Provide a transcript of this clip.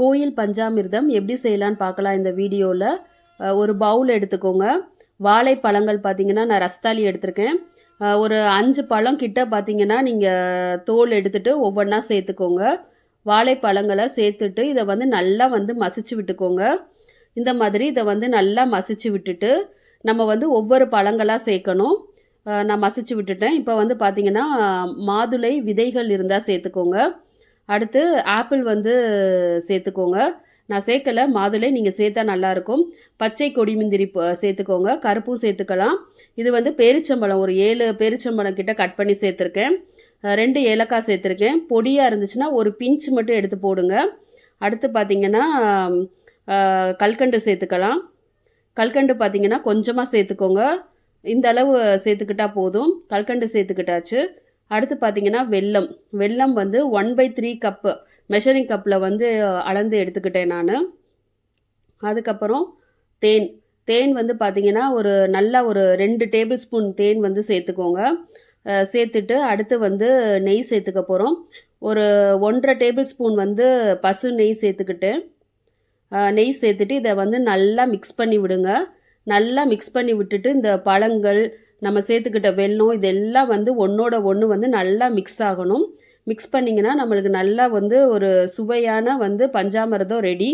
கோயில் பஞ்சாமிர்தம் எப்படி செய்யலான்னு பார்க்கலாம் இந்த வீடியோவில் ஒரு பவுல் எடுத்துக்கோங்க. வாழைப்பழங்கள் பார்த்தீங்கன்னா நான் ரஸ்தாலி எடுத்திருக்கேன். ஒரு அஞ்சு பழம் கிட்ட பார்த்தீங்கன்னா நீங்கள் தோல் எடுத்துட்டு ஒவ்வொன்றா சேர்த்துக்கோங்க. வாழைப்பழங்களை சேர்த்துட்டு இதை வந்து நல்லா வந்து மசிச்சு விட்டுக்கோங்க. இந்த மாதிரி இதை வந்து நல்லா மசிச்சு விட்டுட்டு நம்ம வந்து ஒவ்வொரு பழங்களாக சேர்க்கணும். நான் மசிச்சு விட்டுட்டேன். இப்போ வந்து பார்த்தீங்கன்னா மாதுளை விதைகள் இருந்தால் சேர்த்துக்கோங்க. அடுத்து ஆப்பிள் வந்து சேர்த்துக்கோங்க. நான் சேர்க்கல. மாதுளை நீங்கள் சேர்த்தா நல்லாயிருக்கும். பச்சை கொடிமுந்திரி ப- சேர்த்துக்கோங்க. கருப்பும் சேர்த்துக்கலாம். இது வந்து பேரிச்சம்பழம். ஒரு ஏழு பேரிச்சம்பழம் கிட்ட கட் பண்ணி சேர்த்துருக்கேன். ரெண்டு ஏலக்காய் சேர்த்துருக்கேன். பொடியாக இருந்துச்சுன்னா ஒரு பிஞ்ச் மட்டும் எடுத்து போடுங்க. அடுத்து பார்த்தீங்கன்னா கல்கண்டு சேர்த்துக்கலாம். கல்கண்டு பார்த்திங்கன்னா கொஞ்சமாக சேர்த்துக்கோங்க. இந்த அளவு சேர்த்துக்கிட்டா போதும். கல்கண்டு சேர்த்துக்கிட்டாச்சு. அடுத்து பார்த்தீங்கன்னா வெல்லம். வெல்லம் வந்து one by three cup measuring கப்பில் வந்து அளந்து எடுத்துக்கிட்டேன் நான். அதுக்கப்புறம் தேன். தேன் வந்து பார்த்தீங்கன்னா ஒரு நல்ல ஒரு ரெண்டு டேபிள் ஸ்பூன் தேன் வந்து சேர்த்துக்கோங்க. சேர்த்துட்டு அடுத்து வந்து நெய் சேர்த்துக்க போகிறோம் ஒரு ஒன்றரை டேபிள் ஸ்பூன் வந்து பசு நெய் சேர்த்துக்கிட்டு நெய் சேர்த்துட்டு இதை வந்து நல்லா மிக்ஸ் பண்ணி விடுங்க. நல்லா மிக்ஸ் பண்ணி விட்டுட்டு இந்த பழங்கள் நம்ம சேர்த்துக்கிட்ட வெல்லம் இதெல்லாம் வந்து ஒன்றோட ஒன்று வந்து நல்லா மிக்ஸ் ஆகணும். மிக்ஸ் பண்ணிங்கன்னா நம்மளுக்கு நல்லா வந்து ஒரு சுவையான வந்து பஞ்சாமிரதம் ரெடி